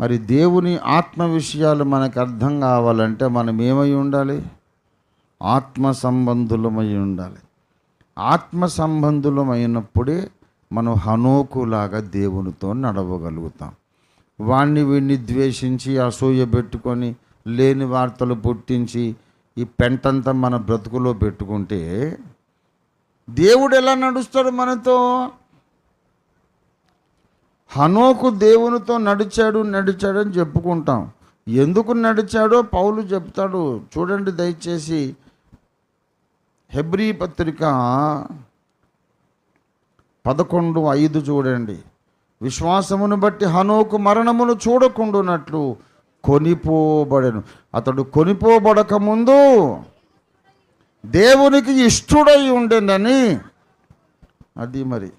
మరి దేవుని ఆత్మ విషయాలు మనకు అర్థం కావాలంటే మనం ఏమై ఉండాలి? ఆత్మ సంబంధులమై ఉండాలి. ఆత్మ సంబంధులమైనప్పుడే మనం హనోకులాగా దేవునితో నడవగలుగుతాం. వాణ్ణి వీడిని ద్వేషించి అసూయ పెట్టుకొని లేని వార్తలు పుట్టించి ఈ పెంటంతా మన బ్రతుకులో పెట్టుకుంటే దేవుడు ఎలా నడుస్తాడు మనతో? హనోకు దేవునితో నడిచాడు నడిచాడు అని చెప్పుకుంటాం. ఎందుకు నడిచాడో పౌలు చెప్తాడు. చూడండి దయచేసి హెబ్రీ పత్రిక పదకొండు ఐదు చూడండి. విశ్వాసమును బట్టి హనోకు మరణమును చూడకుండునట్లు కొనిపోబడను. అతడు కొనిపోబడక ముందు దేవునికి ఇష్టుడై ఉండేనని. అది మరి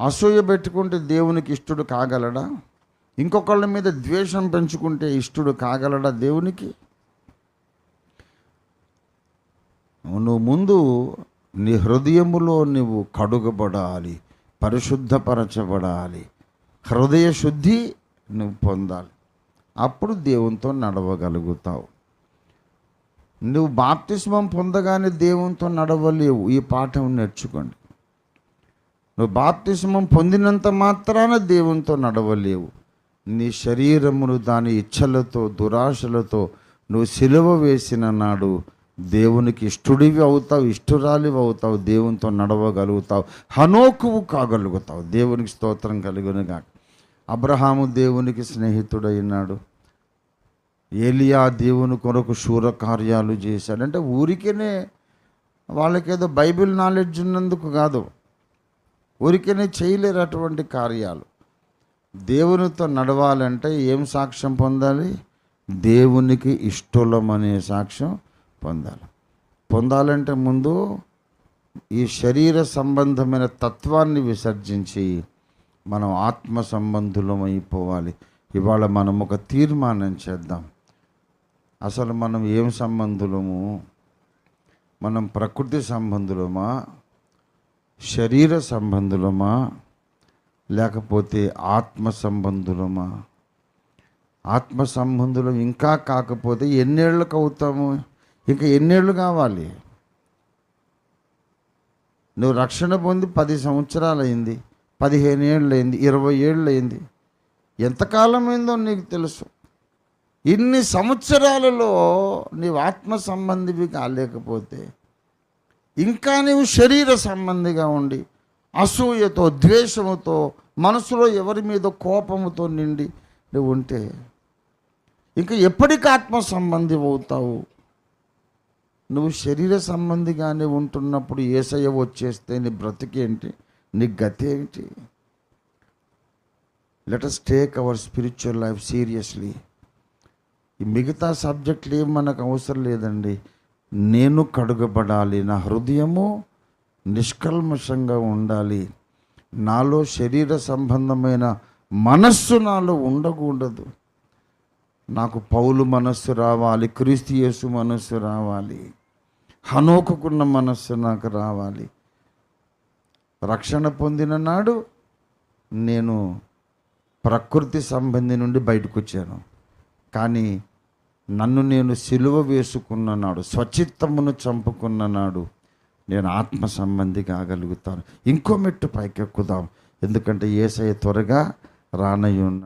అసూయ పెట్టుకుంటే దేవునికి ఇష్టడు కాగలడా? ఇంకొకళ్ళ మీద ద్వేషం పెంచుకుంటే ఇష్టడు కాగలడా దేవునికి? నువ్వు ముందు నీ హృదయములో నువ్వు కడుగబడాలి పరిశుద్ధపరచబడాలి. హృదయ శుద్ధి నువ్వు పొందాలి. అప్పుడు దేవునితో నడవగలుగుతావు. నువ్వు బాప్తిస్మం పొందగానే దేవునితో నడవలేవు. ఈ పాఠం నేర్చుకోండి. నువ్వు బాప్తిస్మం పొందినంత మాత్రాన దేవునితో నడవలేవు. నీ శరీరమును దాని ఇచ్చలతో దురాశలతో నువ్వు సిలువ వేసిన నాడు దేవునికి ఇష్టుడివి అవుతావు ఇష్టురాలివి అవుతావు దేవునితో నడవగలుగుతావు హనోకువు కాగలుగుతావు. దేవునికి స్తోత్రం కలుగునుగా అబ్రహాము దేవునికి స్నేహితుడైనాడు. ఏలియా దేవుని కొరకు శూర కార్యాలు చేశాడు. అంటే ఊరికేనే వాళ్ళకేదో బైబిల్ నాలెడ్జ్ ఉన్నందుకు కాదు. ఊరికేనే చేయలేరు అటువంటి కార్యాలు. దేవునితో నడవాలంటే ఏం సాక్ష్యం పొందాలి? దేవునికి ఇష్టలమనే సాక్ష్యం పొందాలి. పొందాలంటే ముందు ఈ శరీర సంబంధమైన తత్వాన్ని విసర్జించి మనం ఆత్మ సంబంధులం అయిపోవాలి ఇవాళ మనం ఒక తీర్మానం చేద్దాం. అసలు మనం ఏం సంబంధులము? మనం ప్రకృతి సంబంధులమా? శరీర సంబంధులమా లేకపోతే ఆత్మ సంబంధులమా? ఆత్మ సంబంధులం ఇంకా కాకపోతే ఎన్నేళ్ళకు అవుతాము ఇంకా ఎన్నేళ్ళు కావాలి? నువ్వు రక్షణ పొంది పది సంవత్సరాలు అయింది పదిహేను ఏళ్ళు అయింది ఇరవై ఏళ్ళు అయింది ఎంతకాలం అయిందో నీకు తెలుసు. ఇన్ని సంవత్సరాలలో నీవు ఆత్మ సంబంధివి కాలేకపోతే ఇంకా నీవు శరీర సంబంధిగా ఉండి అసూయతో ద్వేషముతో మనసులో ఎవరి మీద కోపముతో నిండి నువ్వు ఉంటే ఇంకా ఎప్పటికి ఆత్మ సంబంధి అవుతావు? నువ్వు శరీర సంబంధిగానే ఉంటున్నప్పుడు ఏసయ్య వచ్చేస్తే నీ బ్రతికేంటి నీ గతి ఏంటి? Let us take our spiritual life seriously ఈ మిగతా సబ్జెక్టులు ఏం మనకు అవసరం లేదండి. నేను కడుగబడాలి. నా హృదయము నిష్కల్మషంగా ఉండాలి. నాలో శరీర సంబంధమైన మనస్సు నాలో ఉండకూడదు. నాకు పౌలు మనస్సు రావాలి క్రీస్తు యేసు మనస్సు రావాలి. హనోకుకున్న మనస్సు నాకు రావాలి. రక్షణ పొందిన నాడు నేను ప్రకృతి సంబంధి నుండి బయటకు వచ్చాను కానీ నన్ను నేను సిలువ వేసుకున్న నాడు స్వచిత్తమును చంపుకున్న నాడు నేను ఆత్మ సంబంధి కాగలుగుతాను ఇంకో మెట్టు పైకెక్కుదాం. ఎందుకంటే ఏసయ్య త్వరగా రానయ్యున్న